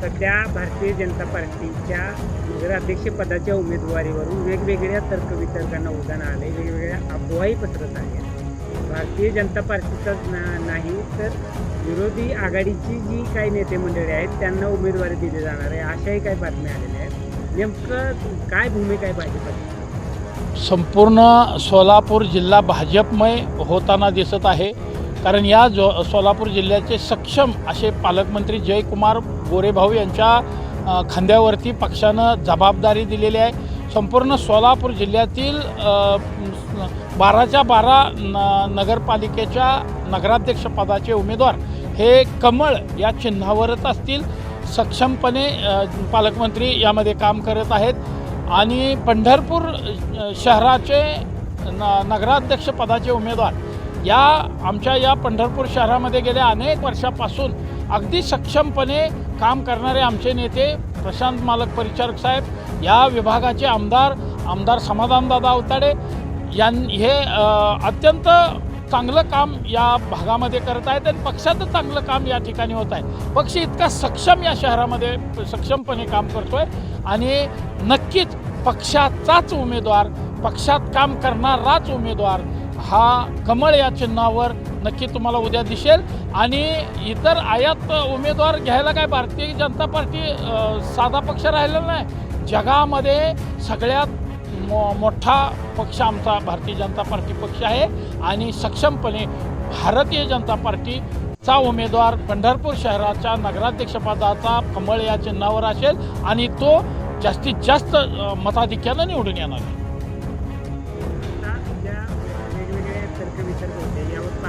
सध्या भारतीय जनता पार्टीच्या नगराध्यक्षपदाच्या उमेदवारीवरून वेगवेगळ्या तर्कवितर्कांना उदाहरण आले वेगवेगळ्या अफवाही पसरत आहेत. भारतीय जनता पार्टीचाच ना नाही तर विरोधी आघाडीची जी काही नेते मंडळी आहेत त्यांना उमेदवारी दिली जाणार आहे अशाही काही बातम्या आलेल्या आहेत. नेमकं काय भूमिका आहे भाजपाची? संपूर्ण सोलापूर जिल्हा भाजपमय होताना दिसत आहे. कारण या जो सोलापूर जिल्ह्याचे सक्षम असे पालकमंत्री जयकुमार गोरेभाऊ यांच्या खांद्यावरती पक्षानं जबाबदारी दिलेली आहे. संपूर्ण सोलापूर जिल्ह्यातील बाराच्या बारा न नगरपालिकेच्या नगराध्यक्षपदाचे उमेदवार हे कमळ या चिन्हावरच असतील. सक्षमपणे पालकमंत्री यामध्ये काम करत आहेत. आणि पंढरपूर शहराचे न नगराध्यक्षपदाचे उमेदवार या आमच्या या पंढरपूर शहरामध्ये गेल्या अनेक वर्षापासून अगदी सक्षमपणे काम करणारे आमचे नेते प्रशांत मालक परिचारक साहेब या विभागाचे आमदार आमदार समाधानदादा अवताडे यां हे अत्यंत चांगलं काम या भागामध्ये करत आहेत आणि पक्षाचं चांगलं काम या ठिकाणी होत आहे. पक्ष इतका सक्षम या शहरामध्ये सक्षमपणे काम करतो आहे आणि नक्कीच पक्षाचाच उमेदवार पक्षात काम करणाराच उमेदवार हा कमळ या चिन्हावर नक्की तुम्हाला उद्या दिसेल. आणि इतर आयात उमेदवार घ्यायला काय भारतीय जनता पार्टी साधा पक्ष राहिलेला नाही. जगामध्ये सगळ्यात मो मोठा पक्ष आमचा भारतीय जनता पार्टी पक्ष आहे. आणि सक्षमपणे भारतीय जनता पार्टीचा उमेदवार पंढरपूर शहराच्या नगराध्यक्षपदाचा कमळ या चिन्हावर असेल. आणि तो जास्तीत जास्त मताधिक्यानं निवडून येणार आहे.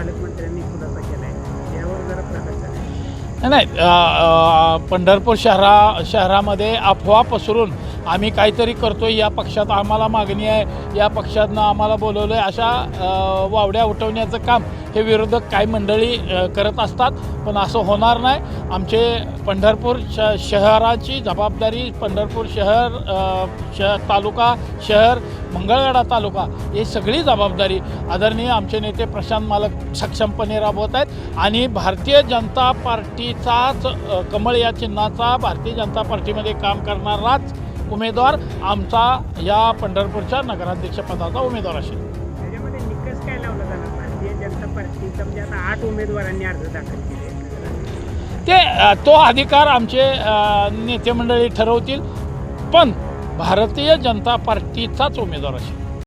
पालकमंत्र्यांनी खुलासा केला आहे यावर जरा प्रकाश नाही पंढरपूर शहरा शहरामध्ये अफवा पसरून आम्ही काहीतरी करतो या पक्षात आम्हाला मागणी आहे या पक्षातनं आम्हाला बोलवलं आहे अशा वावड्या उठवण्याचं काम हे विरोधक काही मंडळी करत असतात पण असं होणार नाही. आमचे पंढरपूर श शहराची जबाबदारी पंढरपूर शहर श तालुका शहर मंगळवेढा तालुका ही सगळी जबाबदारी आदरणीय आमचे नेते प्रशांत मालक सक्षमपणे राबवत आहेत. आणि भारतीय जनता पार्टीचाच कमळ या चिन्हाचा भारतीय जनता पार्टीमध्ये काम करणाराच उमेदवार आमचा या पंढरपूरच्या नगराध्यक्षपदाचा उमेदवार असेल. त्याच्यामध्ये निकष काय लावला जाणार? भारतीय जनता पार्टीचा आता आठ उमेदवारांनी अर्ज दाखल केले. आहेत. ते तो अधिकार आमचे नेते मंडळी ठरवतील. पण भारतीय जनता पार्टीचाच उमेदवार असेल.